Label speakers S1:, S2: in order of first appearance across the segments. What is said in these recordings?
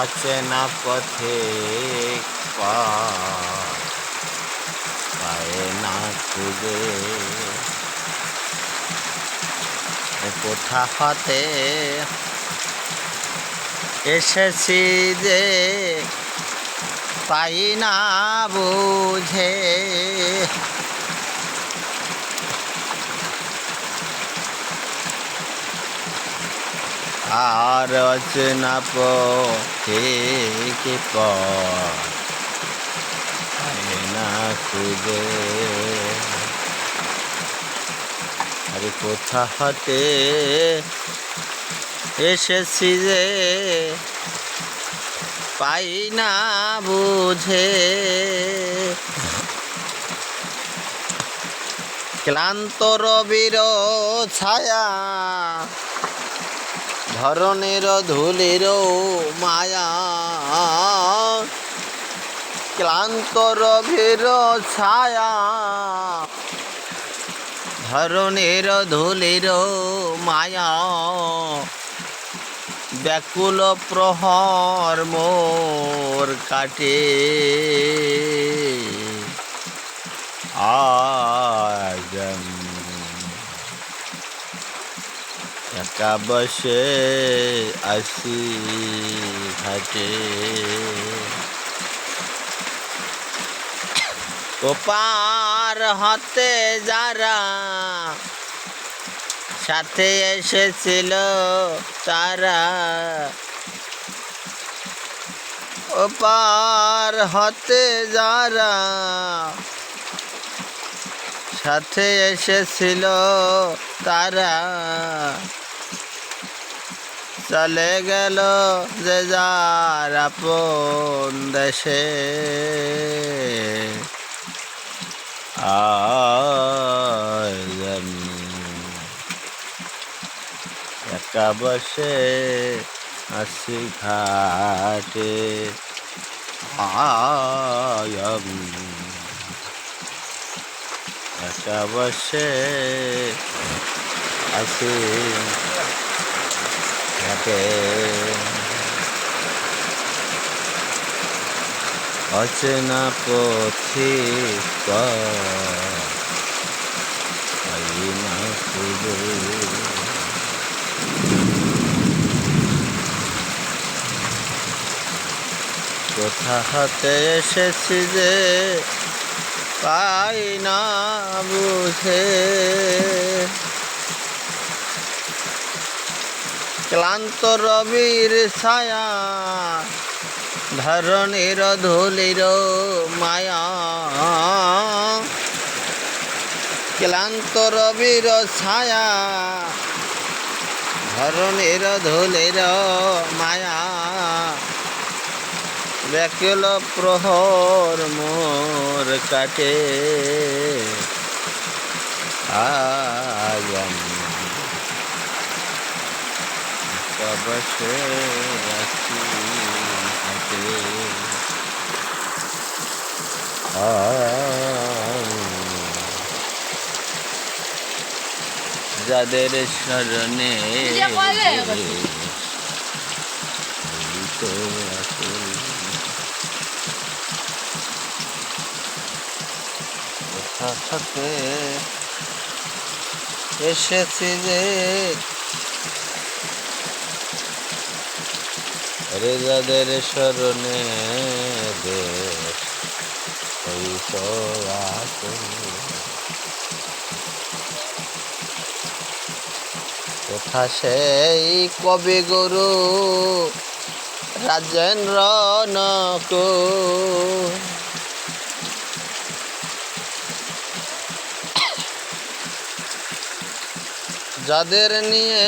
S1: আছে না পথে পায় না খুঁজে কোথা হতে এসেছি যে পাই না বুঝে। আর অচেনা পথে কে পায় না খুঁজে? আরে কোথা হতে এসেছি যে? পাই না বুঝে। ক্লান্ত রবির ছায়া ধরনের ধুলির মায়া। ক্লান্ত রবির ছায়া। ধরনের ধুলির মায়া। ব্যাকুল প্রহর মোর কাটে। আজ একা বসে আসি ঘাটে। ওপার হতে যারা সাথে এসেছিল তারা, ওপার হতে যারা সাথে এসেছিল তারা চলে গেল যে যার আপন দেশে। একা বসে আসি ঘাটে। আমি একা বসে আসি ঘাটে অচেনা পথে না খুঁজে কোথা হতে এসেছি যে পাই না বুঝে? ক্লান্ত রবির ছায়া ধরনের ধুলির মায়া। ক্লান্ত রবির ছায়া ধরনের ধুলির মায়া। ব্যাকুল প্রহর মোর কাটে। আজ যাদের স্মরণে এসেছি যে রে যাদের স্মরণে দেশ কোথা সেই কবি গুরু রাজেন্দ্র নকু যাদের নিয়ে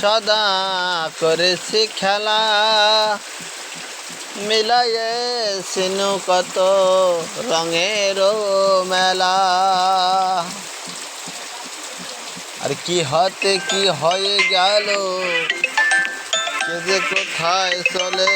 S1: সদা করেছি খেলা। মিলাইয়ে সিনু কত রঙের মেলা। আর কি হতে কি হয়ে গেল? যে কোথায় চলে